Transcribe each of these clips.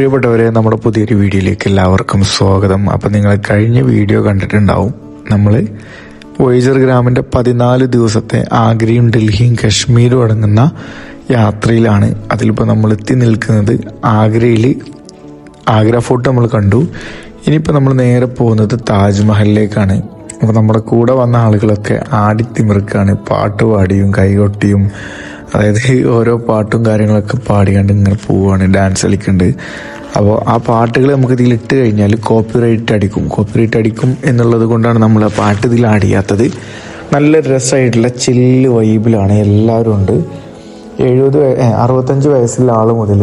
പ്രിയപ്പെട്ടവരെ നമ്മുടെ പുതിയൊരു വീഡിയോയിലേക്ക് എല്ലാവർക്കും സ്വാഗതം. അപ്പം നിങ്ങൾ കഴിഞ്ഞ വീഡിയോ കണ്ടിട്ടുണ്ടാവും. നമ്മൾ വൈജർ ഗ്രാമിന്റെ പതിനാല് ദിവസത്തെ ആഗ്രയും ഡൽഹിയും കശ്മീരും അടങ്ങുന്ന യാത്രയിലാണ് അതിലിപ്പോൾ നമ്മൾ എത്തി നിൽക്കുന്നത്. ആഗ്രയിൽ ആഗ്ര ഫോർട്ട് നമ്മൾ കണ്ടു. ഇനിയിപ്പോൾ നമ്മൾ നേരെ പോകുന്നത് താജ്മഹലിലേക്കാണ്. അപ്പോൾ നമ്മുടെ കൂടെ വന്ന ആളുകളൊക്കെ ആടിത്തിമിറുക്കാണ് പാട്ടുപാടിയും കൈകൊട്ടിയും അതായത് ഓരോ പാട്ടും കാര്യങ്ങളൊക്കെ പാടിയാണ്ട് ഇങ്ങനെ പോവുകയാണ് ഡാൻസ് കളിക്കുന്നുണ്ട് അപ്പോൾ ആ പാട്ടുകൾ നമുക്ക് ഇതിൽ ഇട്ട് കഴിഞ്ഞാൽ കോപ്പിറൈറ്റ് അടിക്കും. കോപ്പിറൈറ്റ് അടിക്കും എന്നുള്ളത് കൊണ്ടാണ് നമ്മൾ ആ പാട്ട് ഇതിൽ ആഡ് ചെയ്യാത്തത്. നല്ല രസമായിട്ടുള്ള ചില്ല് വൈബിലാണ് എല്ലാവരും ഉണ്ട്. എഴുപത് അറുപത്തഞ്ച് വയസ്സുള്ള ആൾ മുതൽ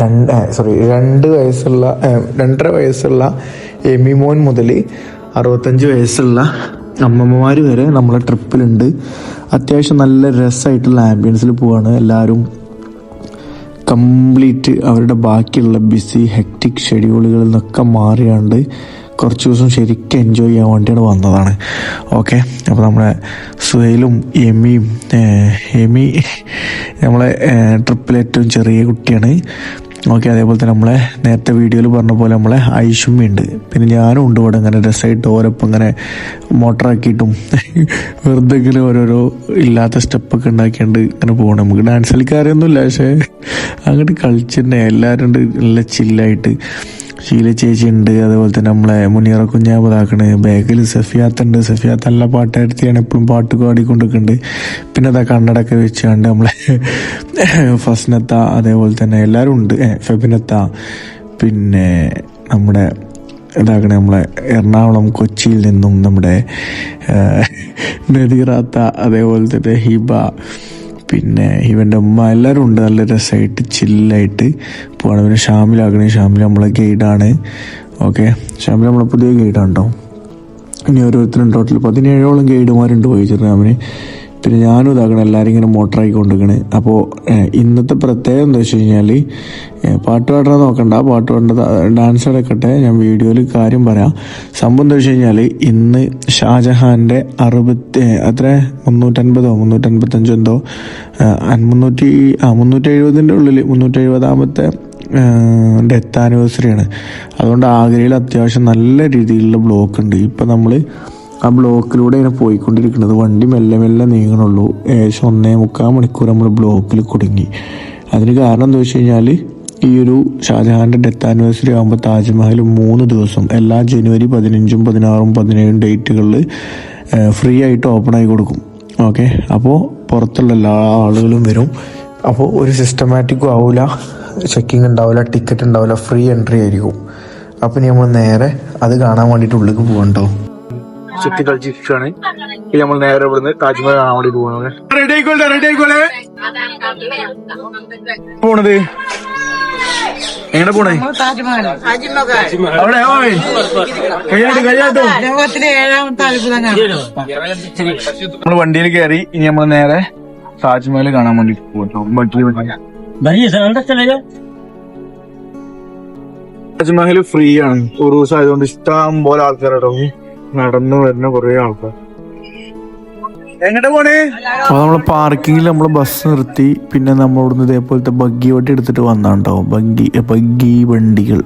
രണ്ട് സോറി രണ്ട് വയസ്സുള്ള രണ്ടര വയസ്സുള്ള എമിമോൻ മുതൽ അറുപത്തഞ്ച് വയസ്സുള്ള അമ്മമ്മമാർ വരെ നമ്മളെ ട്രിപ്പിലുണ്ട് അത്യാവശ്യം നല്ല രസമായിട്ടുള്ള ആംബിയൻസിൽ പോവാണ്. എല്ലാവരും കംപ്ലീറ്റ് അവരുടെ ബാക്കിയുള്ള ബിസി ഹെക്റ്റിക് ഷെഡ്യൂളുകളിൽ നിന്നൊക്കെ മാറിയാണ്ട് കുറച്ച് ദിവസം ശരിക്കും എൻജോയ് ചെയ്യാൻ വേണ്ടിയാണ് വന്നതാണ്. ഓക്കെ അപ്പോൾ നമ്മുടെ സുഹൈലും എമിയും എമി നമ്മളെ ട്രിപ്പിലേറ്റവും ചെറിയ കുട്ടിയാണ്. ഓക്കെ അതേപോലെ തന്നെ നമ്മളെ നേരത്തെ വീഡിയോയിൽ പറഞ്ഞ പോലെ നമ്മളെ ഐഷുമ്മി ഉണ്ട് പിന്നെ ഞാനും ഉണ്ട് ഇവിടെ ഇങ്ങനെ രസമായിട്ട് ഓരോപ്പം ഇങ്ങനെ മോട്ടറാക്കിയിട്ടും വെറുതെ ഇങ്ങനെ ഓരോരോ ഇല്ലാത്ത സ്റ്റെപ്പൊക്കെ ഉണ്ടാക്കിയാണ്ട് ഇങ്ങനെ പോകണം നമുക്ക് ഡാൻസ് കളിക്കാരൊന്നുമില്ല പക്ഷേ അങ്ങോട്ട് കളിച്ചിട്ടുണ്ടെങ്കിൽ എല്ലാവരും ഉണ്ട് നല്ല ചില്ലായിട്ട് ശീല ചേച്ചി ഉണ്ട് അതുപോലെ തന്നെ നമ്മളെ മുനീറ കുഞ്ഞാബതാക്കണ് ബാഗിൽ സഫിയാത്ത് ഉണ്ട്. സഫിയാത്ത് നല്ല പാട്ടെടുത്തിയാണ് എപ്പോഴും പാട്ട് പാടിക്കൊണ്ടിരിക്കുന്നുണ്ട് പിന്നെ അതാ കണ്ണടൊക്കെ വെച്ചാണ്ട് നമ്മളെ ഫസ്നത്ത അതേപോലെ തന്നെ എല്ലാവരും ഉണ്ട്. ഫെബിനത്ത പിന്നെ നമ്മുടെ ഇതാക്കണ നമ്മളെ എറണാകുളം കൊച്ചിയിൽ നിന്നും നമ്മുടെ നദീറാത്ത അതേപോലെ തന്നെ ഹിബ പിന്നെ ഇവന്റെ ഉമ്മ എല്ലാവരും ഉണ്ട്. നല്ല രസമായിട്ട് ചില്ലായിട്ട് പോവാണ്. പിന്നെ ഷാമിലാകണേ ഷാമിൽ നമ്മളെ ഗൈഡാണ് ഓക്കെ ഷാമിൽ നമ്മളെ പുതിയ ഗൈഡാണ് കേട്ടോ ഇനി ഓരോരുത്തരും ടോട്ടൽ പതിനേഴോളം ഗൈഡുമാരുണ്ട് പോയിച്ചിട്ട് പിന്നെ ഞാനും ഇതാക്കണം എല്ലാവരും ഇങ്ങനെ മോട്ടറാക്കി കൊണ്ടുവയ്ക്കണ് അപ്പോൾ ഇന്നത്തെ പ്രത്യേകത എന്താ വെച്ച് കഴിഞ്ഞാൽ പാട്ട് പാടാൻ നോക്കണ്ട. പാട്ട് പാടേണ്ടത് ഡാൻസ് എടുക്കട്ടെ ഞാൻ വീഡിയോയിൽ കാര്യം പറയാം. സംഭവം എന്താ വെച്ച് കഴിഞ്ഞാൽ ഇന്ന് ഷാജഹാന്റെ അറുപത്തി അത്ര മുന്നൂറ്റൻപതോ മുന്നൂറ്റൻപത്തഞ്ചോ എന്തോ മുന്നൂറ്റി ആ മുന്നൂറ്റി എഴുപതിന്റെ ഉള്ളിൽ മുന്നൂറ്റി എഴുപതാമത്തെ ഡെത്ത് ആനിവേഴ്സറിയാണ് അതുകൊണ്ട് ആഗ്രയിൽ അത്യാവശ്യം നല്ല രീതിയിലുള്ള ബ്ലോക്ക് ഉണ്ട്. ഇപ്പം നമ്മൾ ആ ബ്ലോക്കിലൂടെ ഇങ്ങനെ പോയിക്കൊണ്ടിരിക്കുന്നത്. വണ്ടി മെല്ലെ മെല്ലെ നീങ്ങണുള്ളൂ. ഏകദേശം ഒന്നേ മുക്കാൽ മണിക്കൂർ നമ്മൾ ബ്ലോക്കിൽ കുടുങ്ങി. അതിന് കാരണം എന്താ വെച്ച് കഴിഞ്ഞാൽ ഈ ഒരു ഷാജഹാന്റെ ഡെത്ത് ആനിവേഴ്സറി ആകുമ്പോൾ താജ്മഹൽ മൂന്ന് ദിവസം എല്ലാ ജനുവരി പതിനഞ്ചും പതിനാറും പതിനേഴും ഡേറ്റുകളിൽ ഫ്രീ ആയിട്ട് ഓപ്പൺ ആയി കൊടുക്കും. ഓക്കെ? അപ്പോൾ പുറത്തുള്ള എല്ലാ ആളുകളും വരും. അപ്പോൾ ഒരു സിസ്റ്റമാറ്റിക്കും ആവില്ല ചെക്കിംഗ് ഉണ്ടാവില്ല ടിക്കറ്റ് ഉണ്ടാവില്ല ഫ്രീ എൻട്രി ആയിരിക്കും. അപ്പം ഇനി നമ്മൾ നേരെ അത് കാണാൻ വേണ്ടിയിട്ട് ഉള്ളിലേക്ക് പോകണ്ടോ ചുറ്റി കളിച്ചിരിക്കുകയാണ്. ഇനി നമ്മൾ നേരെ ഇവിടുന്ന് താജ്മഹൽ കാണാൻ വേണ്ടി പോകുന്നത് റെഡി ആയിക്കോട്ടെ റെഡി ആയിക്കോട്ടെ. പോണത്? എങ്ങനെ പോണേ? അവിടെ കയ്യാട്ട് കയ്യാട്ടോ നമ്മൾ വണ്ടിയിൽ കയറി ഇനി നമ്മൾ നേരെ താജ്മഹൽ കാണാൻ വേണ്ടി പോകും താജ്മഹൽ ഫ്രീ ആണ്. ഒരു ദിവസം ആയതുകൊണ്ട് ഇഷ്ടം പോലെ ആൾക്കാരാട്ടോ നടന്നു വരുന്ന കുറെ ആൾക്കാർ. എങ്ങോട്ട് പോണേ? അപ്പൊ നമ്മൾ പാർക്കിങ്ങിൽ നമ്മൾ ബസ് നിർത്തി പിന്നെ നമ്മളിവിടുന്ന് ഇതേപോലത്തെ ബഗ്ഗി വണ്ടി എടുത്തിട്ട് വന്നാണ്ടോ ബഗ്ഗി ബഗ്ഗി വണ്ടികൾ.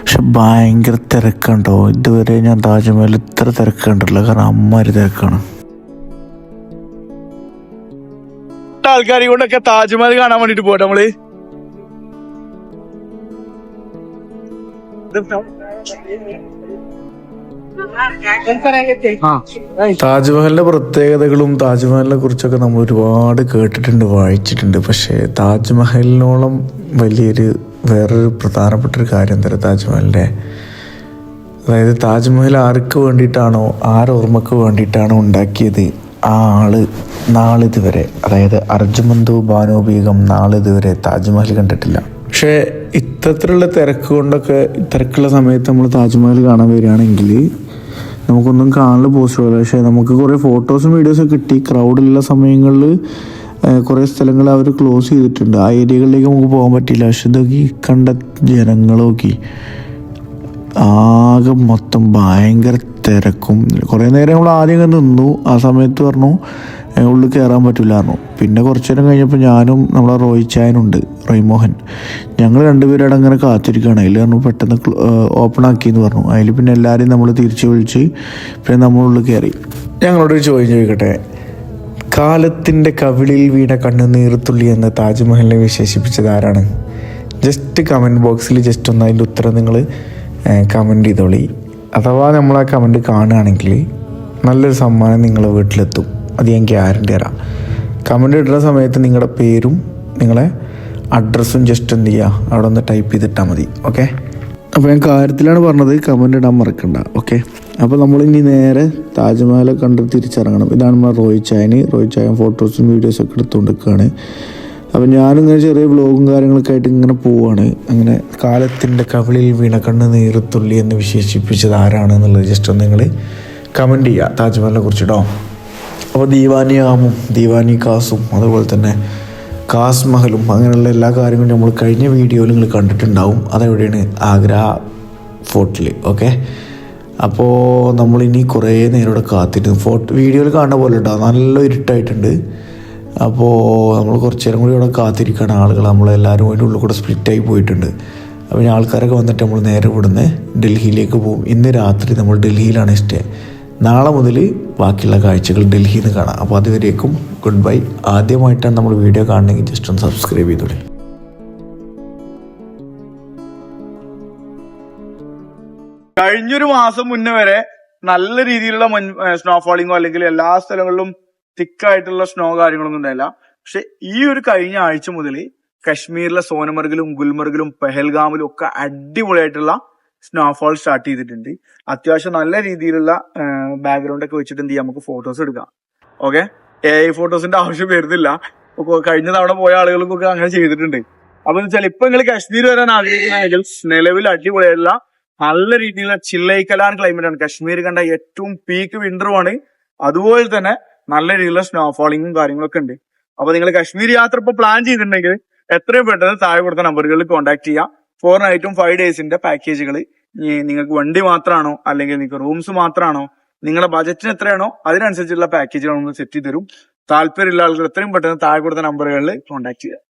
പക്ഷെ ഭയങ്കര തിരക്കുണ്ടോ ഇതുവരെ ഞാൻ താജ്മഹൽ ഇത്ര തിരക്ക് കണ്ടിട്ടില്ല. കാരണം അമ്മാര് തിരക്കാണ്. ആൾക്കാരെ കൊണ്ടൊക്കെ താജ്മഹൽ കാണാൻ വേണ്ടിട്ട് പോട്ടെ നമ്മൾ. താജ്മഹലിന്റെ പ്രത്യേകതകളും താജ്മഹലിനെ കുറിച്ചൊക്കെ നമ്മൾ ഒരുപാട് കേട്ടിട്ടുണ്ട് വായിച്ചിട്ടുണ്ട്. പക്ഷേ താജ്മഹലിനോളം വലിയൊരു വേറൊരു പ്രധാനപ്പെട്ട ഒരു കാര്യം എന്താ താജ്മഹലിന്റെ അതായത് താജ്മഹൽ ആർക്ക് വേണ്ടിയിട്ടാണോ ആരോർമ്മക്ക് വേണ്ടിയിട്ടാണോ ഉണ്ടാക്കിയത്? ആ ആൾ നാളിതുവരെ അതായത് അർജുമന്തു ബാനു ബീഗം നാളിതുവരെ താജ്മഹൽ കണ്ടിട്ടില്ല. പക്ഷേ ഇത്തരത്തിലുള്ള തിരക്ക് കൊണ്ടൊക്കെ തിരക്കുള്ള സമയത്ത് നമ്മൾ താജ്മഹൽ കാണാൻ വരികയാണെങ്കിൽ നമുക്കൊന്നും കാണൽ പോസിബിൾ പക്ഷേ നമുക്ക് കുറേ ഫോട്ടോസും വീഡിയോസും കിട്ടി. ക്രൗഡുള്ള സമയങ്ങളിൽ കുറേ സ്ഥലങ്ങൾ അവർ ക്ലോസ് ചെയ്തിട്ടുണ്ട്. ആ ഏരിയകളിലേക്ക് നമുക്ക് പോകാൻ പറ്റിയില്ല. പക്ഷെ ഇതൊക്കെ കണ്ട ജനങ്ങളൊക്കെ ആകെ മൊത്തം ഭയങ്കര തിരക്കും. കുറേ നേരം നമ്മൾ ആദ്യം നിന്നു. ആ സമയത്ത് പറഞ്ഞു ഉള്ളിൽ കയറാൻ പറ്റില്ലായിരുന്നു പിന്നെ കുറച്ച് നേരം കഴിഞ്ഞപ്പോൾ ഞാനും നമ്മുടെ റോയ് ചായനുണ്ട് റോയ് മോഹൻ ഞങ്ങൾ രണ്ടുപേരും അങ്ങനെ കാത്തിരിക്കുകയാണ്. അതിൽ പറഞ്ഞു പെട്ടെന്ന് ഓപ്പൺ ആക്കിയെന്ന് പറഞ്ഞു. അതിൽ പിന്നെ എല്ലാവരെയും നമ്മൾ തിരിച്ചു വിളിച്ച് പിന്നെ നമ്മൾ ഉള്ളിൽ കയറി ഞങ്ങളോടൊരു ചോദ്യം ചോദിക്കട്ടെ? കാലത്തിന്റെ കവിളിൽ വീണ കണ്ണുനീർത്തുള്ളി എന്ന് താജ്മഹലിനെ വിശേഷിപ്പിച്ചത് ആരാണ്? ജസ്റ്റ് കമന്റ് ബോക്സിൽ ജസ്റ്റ് ഒന്ന് അതിന്റെ ഉത്തരം നിങ്ങൾ കമന്റ് ചെയ്തോളി. അഥവാ നമ്മൾ ആ കമന്റ് കാണുകയാണെങ്കിൽ നല്ലൊരു സമ്മാനം നിങ്ങളെ വീട്ടിലെത്തും. അത് ഞാൻ ഗ്യാരണ്ടി തരാം. കമന്റ് ഇടുന്ന സമയത്ത് നിങ്ങളുടെ പേരും നിങ്ങളെ അഡ്രസ്സും ജസ്റ്റ് എന്ത് ചെയ്യുക അവിടെ ഒന്ന് ടൈപ്പ് ചെയ്തിട്ടാൽ മതി. ഓക്കെ അപ്പോൾ ഞാൻ കാര്യത്തിലാണ് പറഞ്ഞത് കമന്റ് ഇടാൻ മറക്കണ്ട. ഓക്കെ അപ്പോൾ നമ്മൾ ഇനി നേരെ താജ്മഹൽ കണ്ട് തിരിച്ചിറങ്ങണം. ഇതാണ് നമ്മൾ റോഹിത് ചായന്. റോഹിത് ചായൻ ഫോട്ടോസും വീഡിയോസും ഒക്കെ എടുത്തുകൊണ്ടിരിക്കുകയാണ്. അപ്പം ഞാനിങ്ങനെ ചെറിയ വ്ളോഗും കാര്യങ്ങളൊക്കെ ആയിട്ട് ഇങ്ങനെ പോവാണ്. അങ്ങനെ കാലത്തിന്റെ കവിളിൽ വീണക്കണ്ണ് കണ്ണ് നീറുത്തുള്ളി എന്ന് വിശേഷിപ്പിച്ചത് ആരാണെന്നുള്ളത് ജസ്റ്റ് ഒന്ന് നിങ്ങൾ കമന്റ് ചെയ്യുക താജ്മഹലിനെ കുറിച്ചിട്ടോ അപ്പോൾ ദീവാനി ആമും ദീവാനി കാസും അതുപോലെ തന്നെ കാസ് മഹലും അങ്ങനെയുള്ള എല്ലാ കാര്യങ്ങളും നമ്മൾ കഴിഞ്ഞ വീഡിയോയിൽ നിങ്ങൾ കണ്ടിട്ടുണ്ടാവും. അതെവിടെയാണ്? ആഗ്ര ഫോർട്ടിൽ ഓക്കെ? അപ്പോൾ ഇനി കുറേ നേരം ഇവിടെ കാത്തിരുന്നു. ഫോട്ടോ വീഡിയോയിൽ കാണുന്ന പോലെ ഉണ്ടാവും നല്ല ഇരുട്ടായിട്ടുണ്ട്. അപ്പോൾ നമ്മൾ കുറച്ച് നേരം കൂടി ഇവിടെ കാത്തിരിക്കുകയാണ്. ആളുകൾ നമ്മളെല്ലാവരും അതിന്റെ ഉള്ളിൽ കൂടെ സ്പ്ലിറ്റായി പോയിട്ടുണ്ട്. അപ്പോൾ ഇനി ആൾക്കാരൊക്കെ വന്നിട്ട് നമ്മൾ നേരെ ഇവിടുന്ന് ഡൽഹിയിലേക്ക് പോകും. ഇന്ന് രാത്രി നമ്മൾ ഡൽഹിയിലാണ് സ്റ്റേ നാളെ മുതൽ ബാക്കിയുള്ള കാഴ്ചകൾ ഡൽഹിയിൽ നിന്ന് കാണാം. അപ്പോൾ അതുവരേക്കും ഗുഡ് ബൈ ആദ്യമായിട്ടാണ് നമ്മൾ വീഡിയോ കാണണമെങ്കിൽ ജസ്റ്റ് ഒന്ന് സബ്സ്ക്രൈബ് ചെയ്തോളൂ കഴിഞ്ഞൊരു മാസം മുന്നേ വരെ നല്ല രീതിയിലുള്ള സ്നോ ഫാളിങ്ങോ അല്ലെങ്കിൽ എല്ലാ സ്ഥലങ്ങളിലും തിക്കായിട്ടുള്ള സ്നോ കാര്യങ്ങളൊന്നും ഉണ്ടായില്ല. പക്ഷെ ഈ ഒരു കഴിഞ്ഞ ആഴ്ച മുതൽ കശ്മീരിലെ സോനമർഗിലും ഗുൽമർഗിലും പെഹൽഗാമിലും ഒക്കെ അടിപൊളിയായിട്ടുള്ള സ്നോഫോൾ സ്റ്റാർട്ട് ചെയ്തിട്ടുണ്ട്. അത്യാവശ്യം നല്ല രീതിയിലുള്ള ബാക്ക്ഗ്രൗണ്ട് ഒക്കെ വെച്ചിട്ട് എന്ത് ചെയ്യാം? നമുക്ക് ഫോട്ടോസ് എടുക്കാം. ഓക്കെ എ ഐ ഫോട്ടോസിന്റെ ആവശ്യം വരുന്നില്ല. കഴിഞ്ഞ തവണ പോയ ആളുകൾക്കൊക്കെ അങ്ങനെ ചെയ്തിട്ടുണ്ട്. അപ്പൊ എന്ന് വെച്ചാൽ ഇപ്പൊ നിങ്ങൾ കാശ്മീർ വരാൻ ആഗ്രഹിക്കുന്നെങ്കിൽ നിലവിൽ അടിപൊളിയല്ല നല്ല രീതിയിലുള്ള ചില്ലൈക്കലാൻ ക്ലൈമറ്റ് ആണ്. കാശ്മീർ കണ്ട ഏറ്റവും പീക്ക് വിന്ററുമാണ് അതുപോലെ തന്നെ നല്ല രീതിയിലുള്ള സ്നോഫോളിങ്ങും കാര്യങ്ങളൊക്കെ ഉണ്ട്. അപ്പൊ നിങ്ങൾ കാശ്മീർ യാത്ര ഇപ്പൊ പ്ലാൻ ചെയ്തിട്ടുണ്ടെങ്കിൽ എത്രയും പെട്ടെന്ന് താഴെ കൊടുത്ത നമ്പറുകളിൽ കോൺടാക്ട് ചെയ്യാം. ഫോർ നൈറ്റും ഫൈവ് ഡേയ്സിന്റെ പാക്കേജുകൾ നിങ്ങൾക്ക് വണ്ടി മാത്രമാണോ അല്ലെങ്കിൽ നിങ്ങൾക്ക് റൂംസ് മാത്രമാണോ നിങ്ങളുടെ ബജറ്റിന് എത്രയാണോ അതിനനുസരിച്ചുള്ള പാക്കേജുകൾ നമ്മൾ സെറ്റ് ചെയ്ത് തരും. താല്പര്യമുള്ള ആളുകൾ എത്രയും പെട്ടെന്ന് താഴെ കൊടുത്ത നമ്പറുകളിൽ കോൺടാക്ട് ചെയ്യുക.